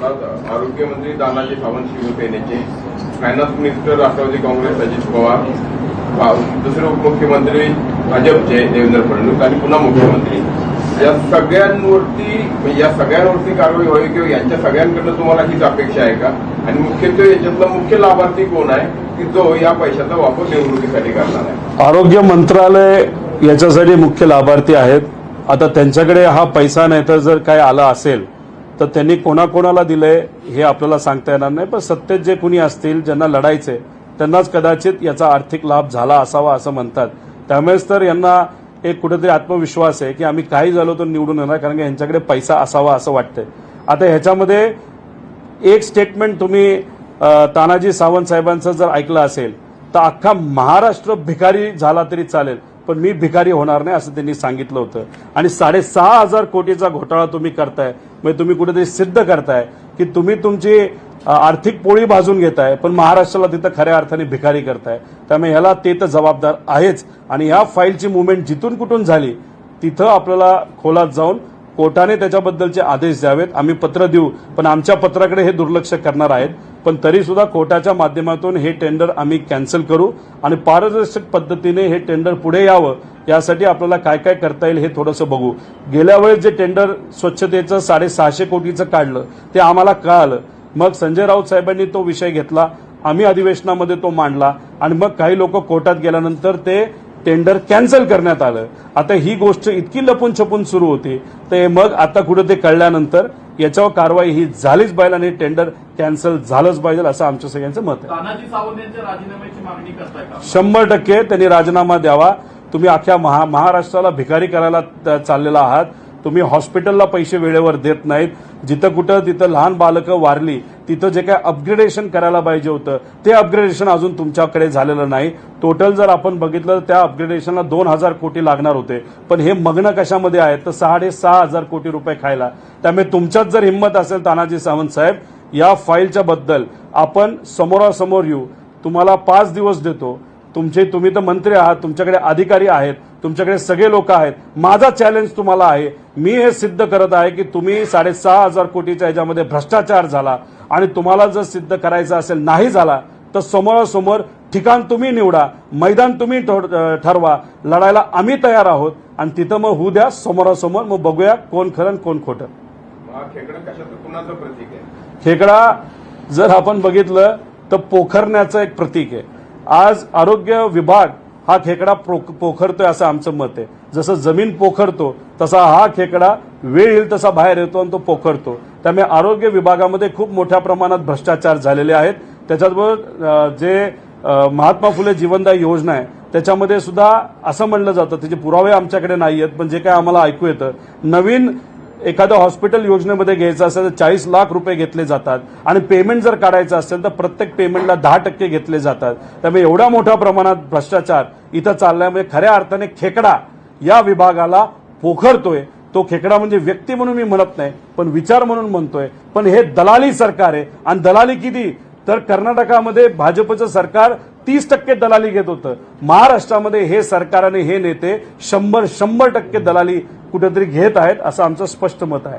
म्हटला आरोग्यमंत्री दानाजी सावंत शिवसेनेचे finance minister Rashtravadi Congress Ajit Pawar दुसरे उपमुख्यमंत्री भाजपचे देवेंद्र फडणवीस आणि पुन्हा मुख्यमंत्री. या सगळ्यांवरती म्हणजे या सगळ्यांवरती कारवाई व्हावी किंवा यांच्या सगळ्यांकडनं तुम्हाला हीच अपेक्षा आहे का? आणि मुख्यत्वे याच्यातला मुख्य लाभार्थी कोण आहे? की जो या पैशाचा वापर निवडणुकीसाठी करणार आहे. आरोग्य मंत्रालय याच्यासाठी मुख्य लाभार्थी आहेत. आता त्यांच्याकडे हा पैसा नाही तर जर काय आला असेल तर त्यांनी कोणाकोणाला दिलंय हे आपल्याला सांगता येणार नाही. पण सत्तेत जे कुणी असतील ज्यांना लढायचे त्यांनाच कदाचित याचा आर्थिक लाभ झाला असावा असं म्हणतात. त्यामुळेच तर यांना एक कुठेतरी आत्मविश्वास आहे की आम्ही काही झालो तर निवडून येणार कारण की यांच्याकडे पैसा असावा असं वाटतंय. आता ह्याच्यामध्ये एक स्टेटमेंट तुम्ही तानाजी सावंत साहेबांचं जर ऐकलं असेल तर अख्खा महाराष्ट्र भिकारी झाला तरी चालेल पण मी भिकारी होणार नाही असं त्यांनी सांगितलं होतं. आणि साडेसहा हजार कोटीचा घोटाळा तुम्ही करताय. म्हणजे तुम्ही कुठेतरी सिद्ध करताय की तुम्ही तुमची आर्थिक पोळी भाजून घेताय पण महाराष्ट्राला तिथं खऱ्या अर्थाने भिकारी करताय. त्यामुळे ह्याला ते तर जबाबदार आहेच. आणि ह्या फाईलची मुवमेंट जिथून कुठून झाली तिथं आपल्याला खोलात जाऊन कोर्टाने त्याच्याबद्दलचे आदेश द्यावेत. आम्ही पत्र देऊ पण आमच्या पत्राकडे हे दुर्लक्ष करणार आहेत. पण तरी सुद्धा कोर्टाच्या माध्यमातून हे टेंडर आम्ही कॅन्सल करू. आणि पारदर्शक पद्धतीने हे टेंडर पुढे यावं यासाठी आपल्याला काय काय करता येईल हे थोडंसं बघू. गेल्या वेळेस जे टेंडर स्वच्छतेचं साडेसहाशे कोटीचं काढलं ते आम्हाला कळालं. मग संजय राऊत साहेबांनी तो विषय घेतला आम्ही अधिवेशनामध्ये तो मांडला आणि मग काही लोक कोर्टात गेल्यानंतर ते टेंडर कॅन्सल करण्यात आलं. आता ही गोष्ट इतकी लपून छपून सुरू होती ते मग आता कुठं ते कळल्यानंतर याच्यावर कारवाई ही झालीच पाहिजे आणि टेंडर कॅन्सल झालंच पाहिजे असं आमच्या सगळ्यांचं मत आहे. शंभर टक्के त्यांनी राजीनामा द्यावा. तुम्ही अख्ख्या महा महाराष्ट्राला भिकारी करायला त- चाललेला आहात. तुम्ही हॉस्पिटलला पैसे वेळेवर देत नाहीत. जिथं कुठं तिथं लहान बालकं वारली तिथं जे काय अपग्रेडेशन करायला पाहिजे होतं ते अपग्रेडेशन अजून तुमच्याकडे झालेलं नाही. टोटल जर आपण बघितलं तर त्या अपग्रेडेशनला दोन हजार कोटी लागणार होते. पण हे मग्न कशामध्ये आहेत? तर साडे सहा हजार कोटी रुपये खायला. त्यामुळे तुमच्यात जर हिंमत असेल तानाजी सावंत साहेब या फाईलच्या बद्दल आपण समोरासमोर येऊ. तुम्हाला पाच दिवस देतो. तुमचे तुम्ही तर मंत्री आहात तुमच्याकडे अधिकारी आहेत तुमच्याकडे सगळे लोक आहेत. माझा चॅलेंज तुम्हाला आहे. मी हे सिद्ध करत आहे की तुम्ही साडेसहा हजार कोटीच्या याच्यामध्ये भ्रष्टाचार झाला आणि तुम्हाला जर सिद्ध करायचं असेल नाही झाला तर समोरासमोर ठिकाण तुम्ही निवडा मैदान तुम्ही ठर- ठरवा लढायला आम्ही तयार आहोत आणि तिथं मग होऊ द्या समोरासमोर मग बघूया कोण खरं कोण खोटं. खेकडा कशाचं कुणाचं प्रतीक आहे? खेकडा जर आपण बघितलं तर पोखरण्याचं एक प्रतीक आहे. आज आरोग्य विभाग हा खेकडा पोखरतोय असं आमचं मत आहे. जसं जमीन पोखरतो तसा हा खेकडा वेळ येईल तसा बाहेर येतो आणि तो पोखरतो. त्यामुळे आरोग्य विभागामध्ये खूप मोठ्या प्रमाणात भ्रष्टाचार झालेले आहेत. त्याच्याबरोबर जे महात्मा फुले जीवनदायी योजना आहे त्याच्यामध्ये सुद्धा असं म्हणलं जातं त्याचे पुरावे आमच्याकडे नाही आहेत पण जे काय आम्हाला ऐकू येतं. नवीन एखादं हॉस्पिटल योजनेमध्ये घ्यायचं असेल तर चाळीस लाख रुपये घेतले जातात. आणि पेमेंट जर काढायचं असेल तर प्रत्येक पेमेंटला दहा टक्के घेतले जातात. त्यामुळे एवढ्या मोठ्या प्रमाणात भ्रष्टाचार इथं चालल्यामुळे खऱ्या अर्थाने खेकडा या विभागाला पोखरतोय. तो खेकडा म्हणजे व्यक्ती म्हणून मी म्हणत नाही पण विचार म्हणून म्हणतोय. पण हे दलाली सरकार आहे. आणि दलाली किती? तर कर्नाटकामध्ये भाजपचं सरकार तीस टक्के दलाली घेत होतं. महाराष्ट्रामध्ये हे सरकार आणि हे नेते शंभर शंभर टक्के दलाली कुठेतरी घेत आहेत असं आमचं स्पष्ट मत आहे.